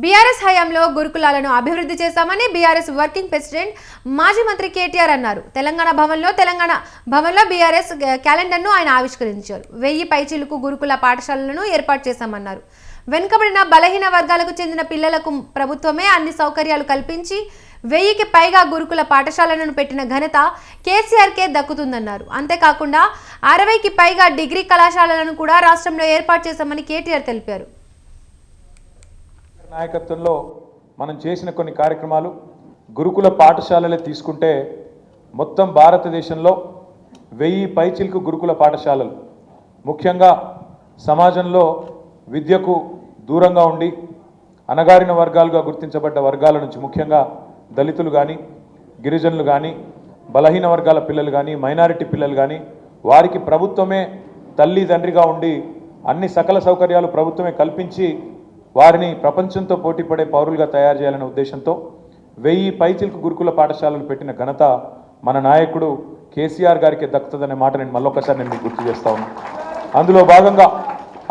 BRS హయాంలో గురుకులాలను అభివృద్ధి చేశామని బీఆర్ఎస్ వర్కింగ్ ప్రెసిడెంట్ మాజీ మంత్రి కేటీఆర్ అన్నారు. తెలంగాణ భవన్లో తెలంగాణ భవన్లో బీఆర్ఎస్ క్యాలెండర్ను ఆయన ఆవిష్కరించారు. వెయ్యి పైచీలకు గురుకుల పాఠశాలలను ఏర్పాటు చేశామన్నారు. వెనుకబడిన బలహీన వర్గాలకు చెందిన పిల్లలకు ప్రభుత్వమే అన్ని సౌకర్యాలు కల్పించి వెయ్యికి పైగా గురుకుల పాఠశాలలను పెట్టిన ఘనత కేసీఆర్కే దక్కుతుందన్నారు. అంతేకాకుండా అరవైకి పైగా డిగ్రీ కళాశాలలను కూడా రాష్ట్రంలో ఏర్పాటు చేశామని కేటీఆర్ తెలిపారు. నాయకత్వంలో మనం చేసిన కొన్ని కార్యక్రమాలు గురుకుల పాఠశాలలే తీసుకుంటే మొత్తం భారతదేశంలో వెయ్యి పైచిలకు గురుకుల పాఠశాలలు. ముఖ్యంగా సమాజంలో విద్యకు దూరంగా ఉండి అణగారిన వర్గాలుగా గుర్తించబడ్డ వర్గాల నుంచి ముఖ్యంగా దళితులు కానీ గిరిజనులు కానీ బలహీన వర్గాల పిల్లలు కానీ మైనారిటీ పిల్లలు కానీ వారికి ప్రభుత్వమే తల్లి తండ్రిగా ఉండి అన్ని సకల సౌకర్యాలు ప్రభుత్వమే కల్పించి వారిని ప్రపంచంతో పోటీపడే పౌరులుగా తయారు చేయాలనే ఉద్దేశంతో వెయ్యి పైచిలకు గురుకుల పాఠశాలలు పెట్టిన ఘనత మన నాయకుడు కేసీఆర్ గారికి దక్కుతుందనే మాట నేను మళ్ళొకసారి నేను మీకు గుర్తు చేస్తా ఉన్నాను అందులో భాగంగా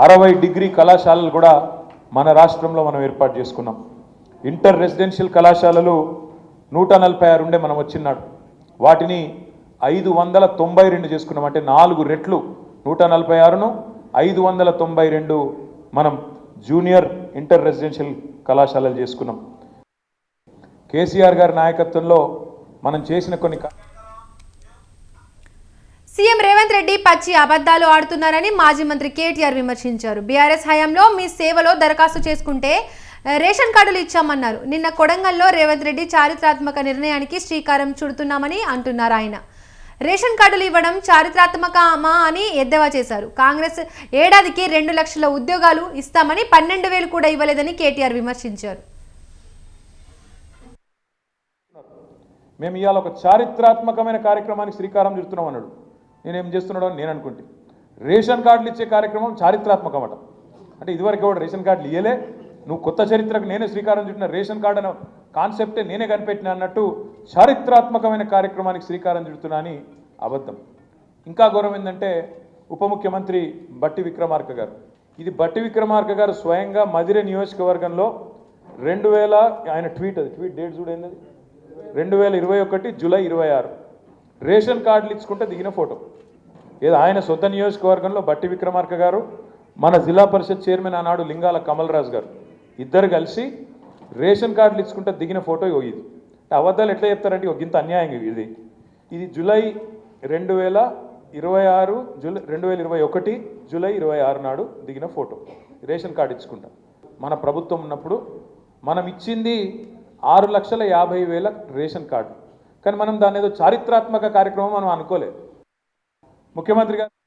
అరవై డిగ్రీ కళాశాలలు కూడా మన రాష్ట్రంలో మనం ఏర్పాటు చేసుకున్నాం. ఇంటర్ రెసిడెన్షియల్ కళాశాలలు నూట నలభై ఆరు ఉండే మనం వచ్చినాడు వాటిని ఐదు వందల తొంభై రెండు చేసుకున్నాం. అంటే నాలుగు రెట్లు నూట నలభై ఆరును ఐదు వందల తొంభై రెండు మనం జూనియర్ ఇంటర్ రెసిడెన్షియల్ కళాశాలలు చేసుకున్నాం. కేసీఆర్ గారి నాయకత్వంలో మనం చేసిన కొన్ని సీఎం రేవంత్ రెడ్డి పచ్చి అబద్ధాలు ఆడుతున్నారని మాజీ మంత్రి కేటీఆర్ విమర్శించారు. బీఆర్ఎస్ హయాంలో మీ సేవలో దరఖాస్తు చేసుకుంటే రేషన్ కార్డులు ఇచ్చామన్నారు. నిన్న కొడంగల్లో రేవంత్ రెడ్డి చారిత్రాత్మక నిర్ణయానికి శ్రీకారం చుడుతున్నామని అంటున్నారు ఆయన. రేషన్ కార్డులు ఇవ్వడం చారిత్రాత్మకమా అని ఎద్దేవా చేశారు. కాంగ్రెస్ ఏడాదికి రెండు లక్షల ఉద్యోగాలు ఇస్తామని పన్నెండు వేలు కూడా ఇవ్వలేదని కేటీఆర్ విమర్శించారు. మేము ఇవాళ ఒక చారిత్రాత్మకమైన కార్యక్రమానికి శ్రీకారం చుడుతున్నాం అన్నాడు. నేనేం చేస్తున్నాడో అని నేను అనుకుంటే. రేషన్ కార్డులు ఇచ్చే కార్యక్రమం చారిత్రాత్మకం అట అంటే ఇదివరకు కూడా రేషన్ కార్డులు ఇయ్యలే నువ్వు కొత్త చరిత్రకు నేనే శ్రీకారం చుట్టిన రేషన్ కార్డు అనే కాన్సెప్టే నేనే కనిపెట్టిన అన్నట్టు చారిత్రాత్మకమైన కార్యక్రమానికి శ్రీకారం చుడుతున్నా అని అబద్ధం. ఇంకా గౌరవం ఏంటంటే ఉప ముఖ్యమంత్రి బట్టి విక్రమార్క గారు. ఇది బట్టి విక్రమార్క గారు స్వయంగా మదిరే నియోజకవర్గంలో రెండు వేల ఆయన ట్వీట్ అది ట్వీట్ డేట్ చూడైంది రెండు వేల ఇరవై ఒకటి జూలై ఇరవై ఆరు. రేషన్ కార్డులు ఇచ్చుకుంటే దిగిన ఫోటో. ఏదో ఆయన సొంత నియోజకవర్గంలో బట్టి విక్రమార్క గారు మన జిల్లా పరిషత్ చైర్మన్ ఆనాడు లింగాల కమల్ రాజు గారు. ఇద్దరు కలిసి రేషన్ కార్డులు ఇచ్చుకుంటే దిగిన ఫోటో ఇది. అబద్ధాలు ఎట్లా చెప్తారంటే ఒక ఇంత అన్యాయం ఇది. ఇది జూలై రెండు వేల ఇరవై ఆరు జూలై రెండు వేల ఇరవై ఒకటి జూలై ఇరవై ఆరు నాడు దిగిన ఫోటో. రేషన్ కార్డు ఇచ్చుకుంటా. మన ప్రభుత్వం ఉన్నప్పుడు మనం ఇచ్చింది ఆరు లక్షల యాభై వేల రేషన్ కార్డు. కానీ మనం దాని ఏదో చారిత్రాత్మక కార్యక్రమం మనం అనుకోలేదు. ముఖ్యమంత్రి గారు